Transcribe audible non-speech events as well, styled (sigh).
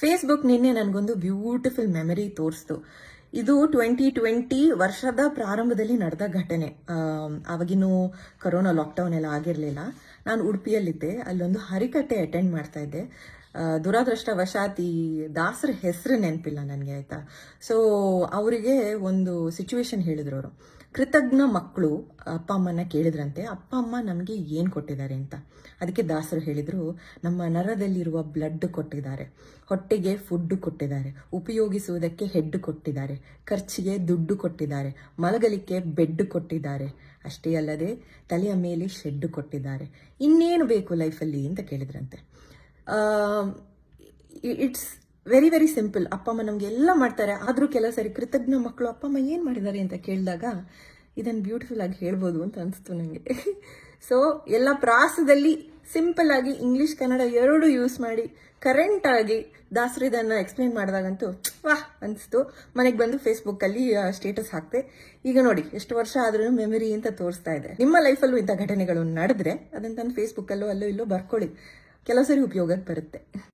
Facebook ನಿನ್ನೆ ನನಗೊಂದು beautiful memory ತೋರಿಸ್ತು. ಇದು ಟ್ವೆಂಟಿ ಟ್ವೆಂಟಿ ವರ್ಷದ ಪ್ರಾರಂಭದಲ್ಲಿ ನಡೆದ ಘಟನೆ. ಆವಾಗಿನೂ ಕರೋನಾ ಲಾಕ್ಡೌನ್ ಎಲ್ಲ ಆಗಿರಲಿಲ್ಲ. ನಾನು ಉಡುಪಿಯಲ್ಲಿದ್ದೆ, ಅಲ್ಲೊಂದು ಹರಿಕಟ್ಟೆ ಅಟೆಂಡ್ ಮಾಡ್ತಾ ಇದ್ದೆ. ದುರಾದೃಷ್ಟವಶಾತ್ ಈ ದಾಸರ ಹೆಸರು ನೆನಪಿಲ್ಲ ನನಗೆ, ಆಯಿತಾ? ಸೊ ಅವರಿಗೆ ಒಂದು ಸಿಚುವೇಶನ್ ಹೇಳಿದ್ರು ಅವರು. ಕೃತಜ್ಞ ಮಕ್ಕಳು ಅಪ್ಪ ಅಮ್ಮನ ಕೇಳಿದ್ರಂತೆ, ಅಪ್ಪ ಅಮ್ಮ ನಮಗೆ ಏನು ಕೊಟ್ಟಿದ್ದಾರೆ ಅಂತ. ಅದಕ್ಕೆ ದಾಸರು ಹೇಳಿದರು, ನಮ್ಮ ನರದಲ್ಲಿರುವ ಬ್ಲಡ್ ಕೊಟ್ಟಿದ್ದಾರೆ. ಹೊಟ್ಟೆಗೆ ಫುಡ್ ಕೊಟ್ಟಿದ್ದಾರೆ. ಉಪಯೋಗಿಸುವುದಕ್ಕೆ ಹೆಡ್ ಕೊಟ್ಟಿದ್ದಾರೆ. ಖರ್ಚಿಗೆ ದುಡ್ಡು ಕೊಟ್ಟಿದ್ದಾರೆ. ಮಲಗಲಿಕ್ಕೆ ಬೆಡ್ ಕೊಟ್ಟಿದ್ದಾರೆ. ಅಷ್ಟೇ ಅಲ್ಲದೆ, ತಲೆಯ ಮೇಲೆ ಶೆಡ್ ಕೊಟ್ಟಿದ್ದಾರೆ. ಇನ್ನೇನು ಬೇಕು ಲೈಫಲ್ಲಿ ಅಂತ ಕೇಳಿದ್ರಂತೆ. ಇಟ್ಸ್ ವೆರಿ ವೆರಿ ಸಿಂಪಲ್ ಅಪ್ಪ ಅಮ್ಮ ನಮ್ಗೆ ಎಲ್ಲ ಮಾಡ್ತಾರೆ, ಆದರೂ ಕೆಲವು ಸರಿ ಕೃತಜ್ಞ ಮಕ್ಕಳು, ಅಪ್ಪ ಅಮ್ಮ ಏನು ಮಾಡಿದ್ದಾರೆ? ಅಂತ ಕೇಳಿದಾಗ ಇದನ್ನು ಬ್ಯೂಟಿಫುಲ್ ಆಗಿ ಹೇಳ್ಬೋದು ಅಂತ ಅನಿಸ್ತು ನನಗೆ ಸೊ (laughs) ಎಲ್ಲ ಪ್ರಾಸದಲ್ಲಿ ಸಿಂಪಲ್ ಆಗಿ ಇಂಗ್ಲಿಷ್ ಕನ್ನಡ ಎರಡು ಯೂಸ್ ಮಾಡಿ ಕರೆಂಟ್ ಆಗಿ ದಾಸರಿದನ್ನ ಎಕ್ಸ್ಪ್ಲೈನ್ ಮಾಡಿದಾಗಂತೂ ವಾಹ್ ಅನಿಸ್ತು. ಮನೆಗೆ ಬಂದು ಫೇಸ್ಬುಕ್ಕಲ್ಲಿ ಸ್ಟೇಟಸ್ ಹಾಕ್ತೆ ಈಗ ನೋಡಿ, ಎಷ್ಟು ವರ್ಷ ಆದ್ರೂ ಮೆಮೊರಿ ಅಂತ ತೋರಿಸ್ತಾ ಇದೆ. ನಿಮ್ಮ ಲೈಫಲ್ಲೂ ಇಂಥ ಘಟನೆಗಳು ನಡೆದ್ರೆ ಅದನ್ನ ತಂದು ಫೇಸ್ಬುಕ್ಕಲ್ಲೂ ಅಲ್ಲೋ ಇಲ್ಲೋ ಬರ್ಕೊಳ್ಳಿ. ಕೆಲವು ಸರಿ ಉಪಯೋಗಕ್ಕೆ ಬರುತ್ತೆ.